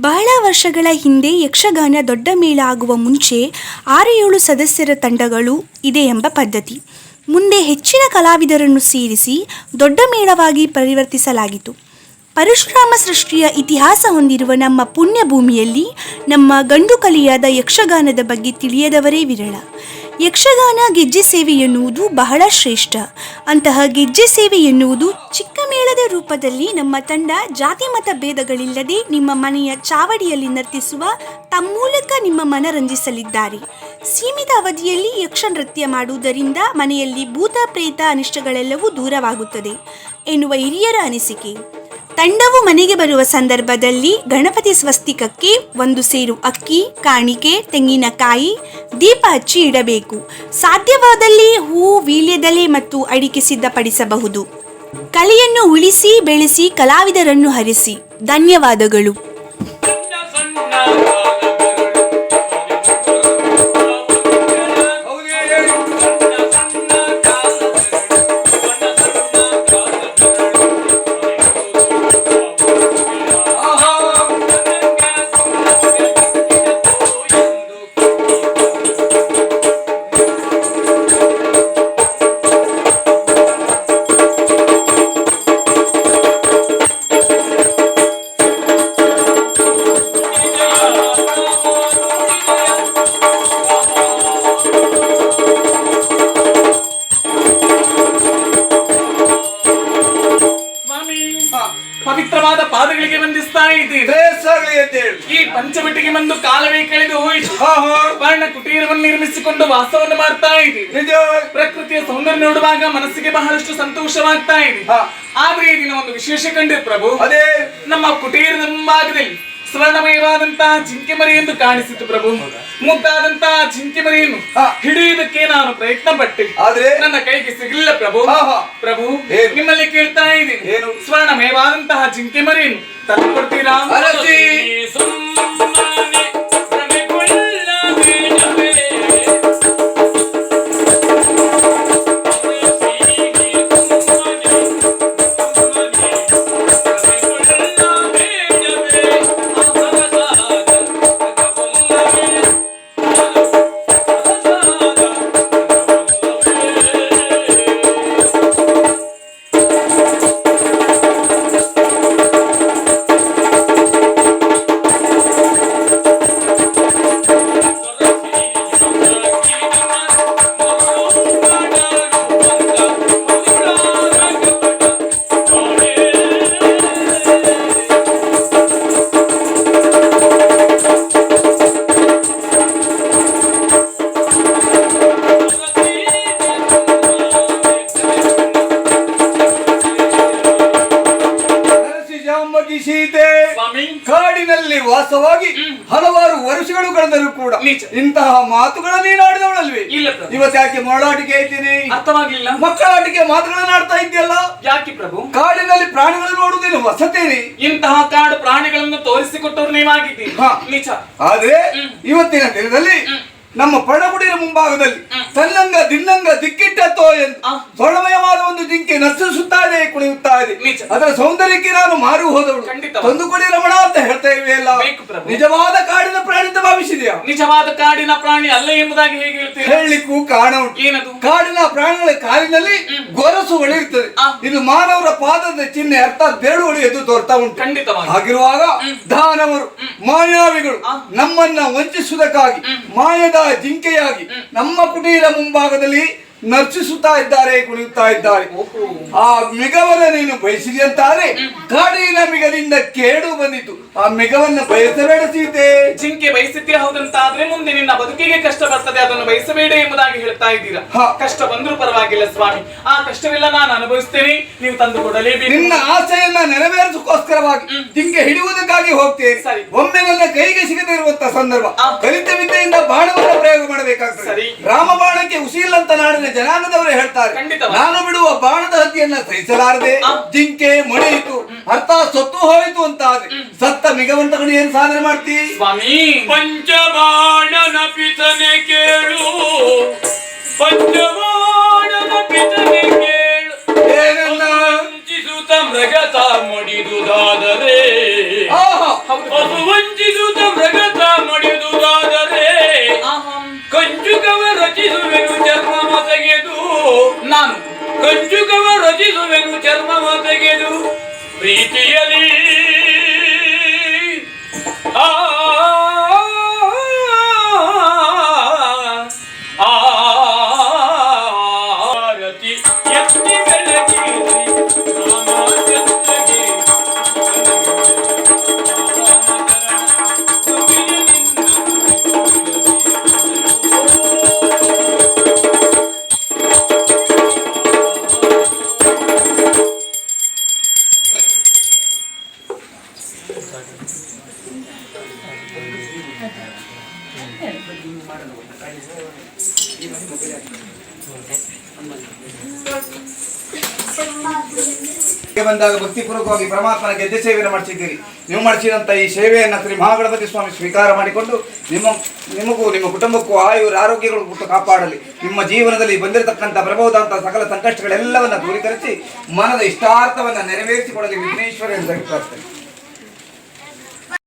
ಬಹಳ ವರ್ಷಗಳ ಹಿಂದೆ ಯಕ್ಷಗಾನ ದೊಡ್ಡ ಮೇಳ ಆಗುವ ಮುಂಚೆ ಆರು ಏಳು ಸದಸ್ಯರ ತಂಡಗಳು ಇದೆ ಎಂಬ ಪದ್ಧತಿ. ಮುಂದೆ ಹೆಚ್ಚಿನ ಕಲಾವಿದರನ್ನು ಸೇರಿಸಿ ದೊಡ್ಡ ಮೇಳವಾಗಿ ಪರಿವರ್ತಿಸಲಾಗಿತು ಪರಶುರಾಮ ಸೃಷ್ಟಿಯ ಇತಿಹಾಸ ಹೊಂದಿರುವ ನಮ್ಮ ಪುಣ್ಯ ಭೂಮಿಯಲ್ಲಿ ನಮ್ಮ ಗಂಡು ಕಲಿಯಾದ ಯಕ್ಷಗಾನದ ಬಗ್ಗೆ ತಿಳಿಯದವರೇ ವಿರಳ. ಯಕ್ಷಗಾನ ಗೆಜ್ಜೆ ಸೇವೆ ಎನ್ನುವುದು ಬಹಳ ಶ್ರೇಷ್ಠ. ಅಂತಹ ಗೆಜ್ಜೆ ಸೇವೆ ಎನ್ನುವುದು ಚಿಕ್ಕ ಮೇಳದ ರೂಪದಲ್ಲಿ ನಮ್ಮ ತಂಡ ಜಾತಿ ಮತ ಭೇದಗಳಿಲ್ಲದೆ ನಿಮ್ಮ ಮನೆಯ ಚಾವಡಿಯಲ್ಲಿ ನರ್ತಿಸುವ ತಮ್ಮೂಲಕ ನಿಮ್ಮ ಮನರಂಜಿಸಲಿದ್ದಾರೆ. ಸೀಮಿತ ಅವಧಿಯಲ್ಲಿ ಯಕ್ಷ ನೃತ್ಯ ಮಾಡುವುದರಿಂದ ಮನೆಯಲ್ಲಿ ಭೂತ, ಪ್ರೇತ ಅನಿಷ್ಟಗಳೆಲ್ಲವೂ ದೂರವಾಗುತ್ತದೆ ಎನ್ನುವ ಹಿರಿಯರ ಅನಿಸಿಕೆ. ತಂಡವು ಮನೆಗೆ ಬರುವ ಸಂದರ್ಭದಲ್ಲಿ ಗಣಪತಿ ಸ್ವಸ್ತಿಕಕ್ಕೆ ಒಂದು ಸೇರು ಅಕ್ಕಿ, ಕಾಣಿಕೆ, ತೆಂಗಿನಕಾಯಿ, ದೀಪ ಹಚ್ಚಿ ಇಡಬೇಕು. ಸಾಧ್ಯವಾದಲ್ಲಿ ಹೂ, ವೀಳ್ಯದೆಲೆ ಮತ್ತು ಅಡಿಕೆ ಸಿದ್ಧಪಡಿಸಬಹುದು. ಕಲೆಯನ್ನು ಉಳಿಸಿ ಬೆಳೆಸಿ ಕಲಾವಿದರನ್ನು ಹರಿಸಿ. ಧನ್ಯವಾದಗಳು. ಅಂತ ಹೇಳಿ ಈ ಪಂಚವಟಿಗೆ ಬಂದು ಕಾಲವೇ ಕಳೆದು ಹೋಯಿತು. ವರ್ಣ ಕುಟೀರವನ್ನು ನಿರ್ಮಿಸಿಕೊಂಡು ವಾಸವನ್ನು ಮಾಡ್ತಾ ಇದ್ದೀವಿ. ನಿಜ. ಪ್ರಕೃತಿಯ ಸೌಂದರ್ಯ ನೋಡುವಾಗ ಮನಸ್ಸಿಗೆ ಬಹಳಷ್ಟು ಸಂತೋಷವಾಗ್ತಾ ಇದೆ. ಆದ್ರೆ ಈ ದಿನ ಒಂದು ವಿಶೇಷ ಕಂಡಿದೆ ಪ್ರಭು. ಅದೇ. ನಮ್ಮ ಕುಟೀರದ ಮುಂಭಾಗದಲ್ಲಿ ಸ್ವರ್ಣಮಯವಾದಂತಹ ಜಿಂಕೆ ಮರಿ ಎಂದು ಕಾಣಿಸಿತು ಪ್ರಭು. ಮುದ್ದಾದಂತಹ ಜಿಂಕೆ ಮರಿಯನ್ನು. ಹಿಡಿಯುವುದಕ್ಕೆ ನಾನು ಪ್ರಯತ್ನ ಪಟ್ಟೆ ಆದ್ರೆ? ನನ್ನ ಕೈಗೆ ಸಿಗಲಿಲ್ಲ. ಪ್ರಭು. ಪ್ರಭು? ನಿಮ್ಮಲ್ಲಿ ಕೇಳ್ತಾ ಇದ್ದೀನಿ ಏನು? ಸ್ವರ್ಣಮಯವಾದಂತಹ ಜಿಂಕೆ ಮರಿಯನ್ನು ತಂದು ಕೊಡ್ತೀರಾ ಕಾಡಿನಲ್ಲಿ ವಾಸವಾಗಿ ಹಲವಾರು ವರ್ಷಗಳು ಕಳೆದರೂ ಕೂಡ. ಇಂತಹ ಮಾತುಗಳನ್ನು ಇಲ್ಲ ಪ್ರಭು. ಇವತ್ತು ಯಾಕೆ ಮರಳಾಟಿಕೆ ಇದ್ದೀನಿ ಅರ್ಥವಾಗಿಲ್ಲ ಮಕ್ಕಳಾಟಿಕೆ ಮಾತುಗಳನ್ನ ಆಡ್ತಾ ಇದ್ಯಲ್ಲ ಯಾಕೆ ಪ್ರಭು? ಕಾಡಿನಲ್ಲಿ ಪ್ರಾಣಿಗಳನ್ನು ನೋಡುವುದೇನು ವಸತೇನೆ. ಇಂತಹ ಕಾಡು ಪ್ರಾಣಿಗಳನ್ನು ತೋರಿಸಿಕೊಟ್ಟವರು ನೀವಾಗಿದ್ದೀರಿ. ನಿಜ. ಆದ್ರೆ ಇವತ್ತಿನ ದಿನದಲ್ಲಿ ನಮ್ಮ ಪಡಗುಡಿನ ಮುಂಭಾಗದಲ್ಲಿ ತನ್ನಂಗ ದಿನ್ನಂಗ ದಿಕ್ಕಿಟ್ಟತ್ತೋ ಎಂದು. ಸ್ವರ್ಣಮಯವಾದ ಒಂದು ಜಿಂಕೆ ನರ್ತಿಸುತ್ತಾ ಇದೆ ಕುಣಿಯುತ್ತಾ ಇದೆ ಅದರ ಸೌಂದರ್ಯಕ್ಕೆ ನಾನು ಮಾರು ಹೋದವಳು ತಂದುಕೊಡಿ ತಂದು ಕೊಡಿ ರಮಣ ಅಂತ ಹೇಳ್ತಾ ಇವೆಯಲ್ಲ ಅಲ್ಲ ನಿಜವಾದ ಕಾಡಿನ ಭಾವಿಸಿದ್ಯಾ ನಿಜವಾದ ಕಾಡಿನ ಪ್ರಾಣಿ ಅಲ್ಲ ಎಂಬುದಾಗಿ ಹೇಗೆ ಹೇಳ್ತೀರಿ? ಹೇಳಲಿಕ್ಕೂ ಕಾರಣ ಉಂಟು. ಏನದು? ಕಾಡಿನ ಪ್ರಾಣಿಗಳ ಕಾಲಿನಲ್ಲಿ ಗೊರಸು ಹೊಳೆಯುತ್ತದೆ ಆ. ಇದು ಮಾನವರ ಪಾದದ ಚಿಹ್ನೆ ಅರ್ಥಾತ್ ಒಳಿ ಎದ್ದು ತೋರ್ತಾ ಉಂಟು. ಖಂಡಿತವಾಗಿ. ಹಾಗಿರುವಾಗ ದಾನವರು ಮಾಯಾವಿಗಳು ನಮ್ಮನ್ನ ವಂಚಿಸುವುದಕ್ಕಾಗಿ ಮಾಯದ ಜಿಂಕೆಯಾಗಿ ನಮ್ಮ ಕುಟೀರ ಮುಂಭಾಗದಲ್ಲಿ ನರ್ಚಿಸುತ್ತಾ ಇದ್ದಾರೆ ಕುಣಿಯುತ್ತಾ ಇದ್ದಾರೆ. ಆ ಮಿಗವನ್ನ ನೀನು ಬಯಸಿದೆಯಂತಾರೆ ಕಾಡಿನ ಮಿಗದಿಂದ ಕೇಡು ಬಂದಿತು ಆ ಮಿಗವನ್ನ ಬಯಸಬೇಡ ಸೀತೆ. ಜಿಂಕೆ ಬಯಸಿದ್ದೇ ಹೌದಂತಾದ್ರೆ ಮುಂದೆ ನಿನ್ನ ಬದುಕಿಗೆ ಕಷ್ಟ ಬರ್ತದೆ ಅದನ್ನು ಬಯಸಬೇಡ ಎಂಬುದಾಗಿ ಹೇಳ್ತಾ ಇದ್ದೀರಾ? ಕಷ್ಟ ಬಂದರೂ ಪರವಾಗಿಲ್ಲ ಸ್ವಾಮಿ. ಆ ಕಷ್ಟವೆಲ್ಲ ನಾನು ಅನುಭವಿಸ್ತೇನೆ ನೀವು ತಂದು ಕೊಡಲೇಬೇಕು. ನಿನ್ನ ಆಸೆಯನ್ನ ನೆರವೇರಿಸಕ್ಕೋಸ್ಕರವಾಗಿ ಜಿಂಕೆ ಹಿಡಿಯುವುದಕ್ಕಾಗಿ ಹೋಗ್ತೇನೆ. ಸರಿ. ಒಮ್ಮೆ ನನ್ನ ಕೈಗೆ ಸಿಗದೇ ಇರುವಂತ ಸಂದರ್ಭ. ಆ. ಕಲಿತ ವಿದ್ಯೆಯಿಂದ ಬಾಣವನ್ನ ಸರಿ. ರಾಮ ಬಾಣಕ್ಕೆ ಉಸಿಯಿಲ್ಲಂತ ನಾಡಿನ ಜನಾಂಗದವರು ಹೇಳ್ತಾರೆ. ನಾನು ಬಿಡುವ ಬಾಣದ ಹತ್ತಿಯನ್ನ ಸಹಿಸಲಾರದೆ. ಜಿಂಕೆ ಮೊಳೆಯಿತು. ಅರ್ಥ ಸತ್ತು ಹೋಯಿತು ಅಂತ ಆದ್ರೆ ಸತ್ತ ಮಿಗವಂತಗಳು ಏನ್ ಸಾಧನೆ ಮಾಡ್ತಿ? ಸ್ವಾಮಿ. ಪಂಚಬಾಣನ ಪಿತನೆ ಕೇಳು. ಪಂಚಬಾಣನ ಪಿತನೆ ಕಂಜುಗವ ರಚಿಸುವೆನು ಚರ್ಮವ ತೆಗೆದು ನಾನು ಕಂಜುಗವ ರಚಿಸುವೆನು ಚರ್ಮವ ತೆಗೆದು ಪ್ರೀತಿಯಲಿ ಬಂದಾಗ ಭಕ್ತಿಪೂರ್ವಕವಾಗಿ ಪರಮಾತ್ಮನ ಗೆದ್ದೆ ಸೇವೆಯನ್ನು ಮಾಡಿಸಿದ್ದೀರಿ. ನೀವು ಮಾಡಿಸಿದಂತ ಈ ಸೇವೆಯನ್ನು ಶ್ರೀ ಮಹಾಗಣಪತಿ ಸ್ವಾಮಿ ಸ್ವೀಕಾರ ಮಾಡಿಕೊಂಡು ನಿಮ್ಮ, ನಿಮಗೂ, ನಿಮ್ಮ ಕುಟುಂಬಕ್ಕೂ ಆಯುರ ಆರೋಗ್ಯಗಳು ಕೊಟ್ಟು ಕಾಪಾಡಲಿ. ನಿಮ್ಮ ಜೀವನದಲ್ಲಿ ಬಂದಿರತಕ್ಕಂಥ ಪ್ರಭೋದಂಥ ಸಕಲ ಸಂಕಷ್ಟಗಳೆಲ್ಲವನ್ನ ದೂರೀಕರಿಸಿ ಮನದ ಇಷ್ಟಾರ್ಥವನ್ನು ನೆರವೇರಿಸಿಕೊಡಲಿ ವಿಘ್ನೇಶ್ವರ ಎಂದು ಪ್ರಾರ್ಥನೆ